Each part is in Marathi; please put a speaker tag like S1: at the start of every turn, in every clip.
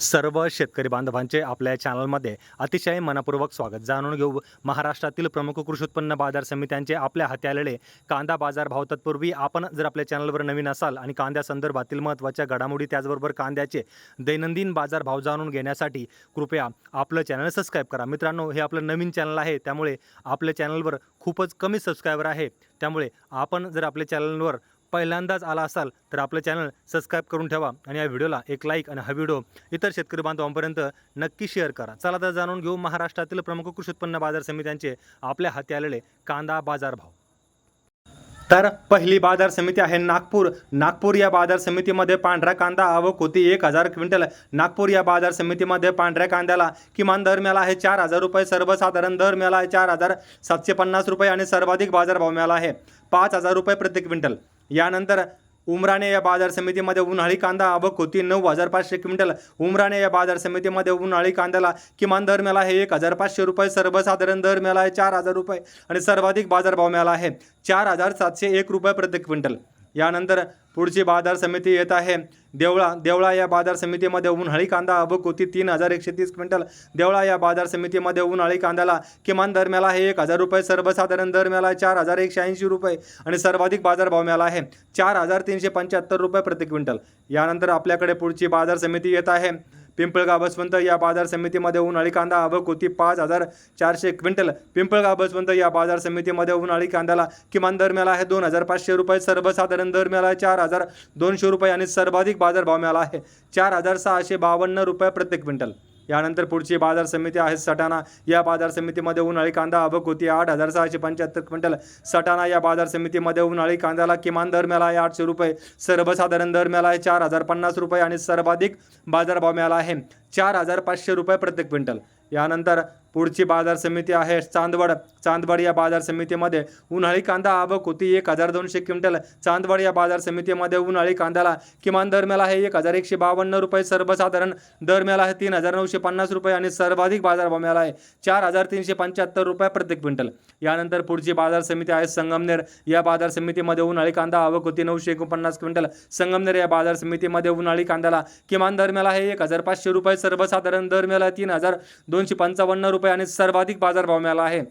S1: सर्व शेतकरी बांधवांचे आपल्या चॅनलमध्ये अतिशय मनपूर्वक स्वागत. जाणून घेऊ महाराष्ट्रातील प्रमुख कृषी उत्पन्न बाजार समित्यांचे आपल्या हाती आलेले कांदा बाजार भाव तत्पूर्वी आपण जर आपल्या चॅनलवर नवीन असाल आणि कांद्या संदर्भातील महत्त्वाच्या घडामोडी त्याचबरोबर कांद्याचे दैनंदिन बाजार भाव जाणून घेण्यासाठी कृपया आपलं चॅनल सबस्क्राईब करा. मित्रांनो हे आपलं नवीन चॅनल आहे त्यामुळे आपल्या चॅनलवर खूपच कमी सबस्क्रायबर आहे. त्यामुळे आपण जर आपल्या चॅनलवर पहिल्यांदाच आला असाल तर आपलं चॅनल सबस्क्राईब करून ठेवा आणि या व्हिडिओला एक लाईक आणि हा व्हिडिओ इतर शेतकरी बांधवांपर्यंत नक्की शेअर करा. चला तर जाणून घेऊ महाराष्ट्रातील प्रमुख कृषी उत्पन्न बाजार समित्यांचे आपल्या हाती आलेले कांदा बाजार भाव. तर पहिली बाजार समिती आहे नागपूर. नागपूर या बाजार समितीमध्ये पांढरा कांदा आवक होती एक हजार क्विंटल. नागपूर या बाजार समितीमध्ये पांढऱ्या कांद्याला किमान दर मिळाला आहे चार हजार रुपये सर्वसाधारण दर मिळाला आहे चार हजार सातशे पन्नास रुपये आणि सर्वाधिक बाजारभाव मिळाला आहे पाच हजार रुपये प्रति क्विंटल. यानंतर उमराणे या बाजार समितीमध्ये उन्हाळी कांदा आवक होती. नऊ हजार पाचशे क्विंटल उमराणे या बाजार समितीमध्ये उन्हाळी कांद्याला किमान दर मिळाला आहे. एक हजार पाचशे रुपये सर्वसाधारण दर मिळाला आहे. चार हजार रुपये आणि सर्वाधिक बाजारभाव मिळाला आहे. चार हजार सातशे एक रुपये प्रति क्विंटल. यानंतर पुढची बाजार समिती येत आहे. देवळा देवळा या बाजार समितीमध्ये उन्हाळी कांदा आवक होती. तीन हजार एकशे तीस क्विंटल देवळा या बाजार समितीमध्ये उन्हाळी कांद्याला किमान दर मिळाला आहे. एक हजार रुपये सर्वसाधारण दर मिळाला आहे चार हजार एकशे ऐंशी रुपये आणि सर्वाधिक बाजारभाव मिळाला आहे. चार हजार तीनशे पंच्याहत्तर रुपये प्रति क्विंटल. यानंतर आपल्याकडे पुढची बाजार समिती येत आहे. पिंपळगाव बसवंत या बाजार समितीमध्ये उन्हाळी कांदा आवक होती. पाच हजार चारशे क्विंटल. पिंपळगाव बसवंत या बाजार समितीमध्ये उन्हाळी कांद्याला किमान दर मिळाला आहे. दोन हजार पाचशे रुपये. सर्वसाधारण दर मिळाला आहे. चार हजार दोनशे रुपये आणि सर्वाधिक बाजारभाव मिळाला आहे. चार हजार सहाशे बावन्न रुपये प्रति क्विंटल. यानंतर पुढची बाजार समिती आहे सटाणा. या बाजार समितीमध्ये उन्हाळी कांदा अभक होती. आठ हजार सहाशे पंच्याहत्तर क्विंटल सटाणा या बाजार समितीमध्ये उन्हाळी कांद्याला किमान दर मिळाला आहे आठशे रुपये. सर्वसाधारण दर मिळाला आहे चार हजार पन्नास रुपये आणि सर्वाधिक बाजारभाव मिळाला आहे. चार हजार पाचशे रुपये प्रत्येक क्विंटल. यानंतर पुढची बाजार समिती आहे चांदवड. चांदवड या बाजार समितीमध्ये उन्हाळी कांदा आवक होती एक हजार दोनशे क्विंटल. चांदवड या बाजार समितीमध्ये उन्हाळी कांद्याला किमान दर मिळाला आहे एक हजार एकशे बावन्न रुपये सर्वसाधारण दर मिळाला आहे तीन हजार नऊशे पन्नास रुपये आणि सर्वाधिक बाजारभाव मिळाला आहे चार हजार तीनशे पंच्याहत्तर रुपये प्रत्येक क्विंटल. यानंतर पुढची बाजार समिती आहे संगमनेर. या बाजार समितीमध्ये उन्हाळी कांदा आवक होती नऊशे एकोणपन्नास क्विंटल. संगमनेर या बाजार समितीमध्ये उन्हाळी कांद्याला किमान दर मिळाला आहे एक हजार पाचशे रुपये सर्वसाधारण दर मिळाला तीन हजार दोनशे पंचावन्न रुपये आणि सर्वाधिक बाजारभाव मिळाला आहे.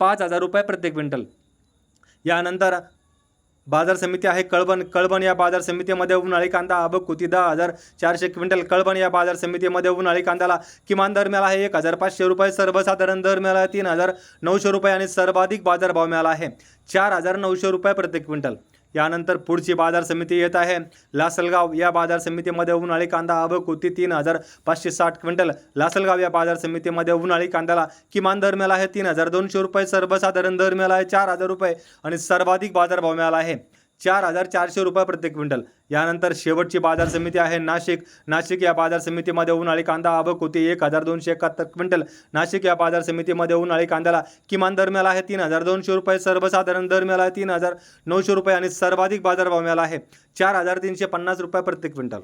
S1: पाच हजार रुपये प्रत्येक क्विंटल. यानंतर बाजार समिती आहे कळबन. कळबन या बाजार समितीमध्ये उन्हाळी कांदा अबक कुती दहा हजार चारशे क्विंटल. कळबन या बाजार समितीमध्ये उन्हाळी कांद्याला किमान दर मिळाला आहे एक हजार पाचशे रुपये. सर्वसाधारण दर मिळाला आहे तीन हजार नऊशे रुपये आणि सर्वाधिक बाजारभाव मिळाला आहे चार हजार नऊशे रुपये प्रत्येक क्विंटल. यानंतर पुढची बाजार समिती येत आहे. लासलगाव या बाजार समितीमध्ये उन्हाळी कांदा आवक होती तीन हजार पाचशे साठ क्विंटल. लासलगाव या बाजार समितीमध्ये उन्हाळी कांद्याला किमान दर मिळाला आहे तीन हजार दोनशे रुपये सर्वसाधारण दर मिळाला आहे चार हजार रुपये आणि सर्वाधिक बाजारभाव मिळाला आहे. चार हजार चारशे रुपये प्रति क्विंटल. यानंतर शेवटची बाजार समिती आहे नाशिक. नाशिक या बाजार समितीमध्ये उन्हाळी कांदा आवक होती एक हजार दोनशे एकाहत्तर क्विंटल. नाशिक या बाजार समितीमध्ये उन्हाळी कांद्याला किमान दर मिळाला आहे तीन हजार दोनशे रुपये सर्वसाधारण दर मिळाला आहे तीन हजार नऊशे रुपये आणि सर्वाधिक बाजारभाव मिळाला आहे चार हजार तीनशे पन्नास रुपये प्रति क्विंटल.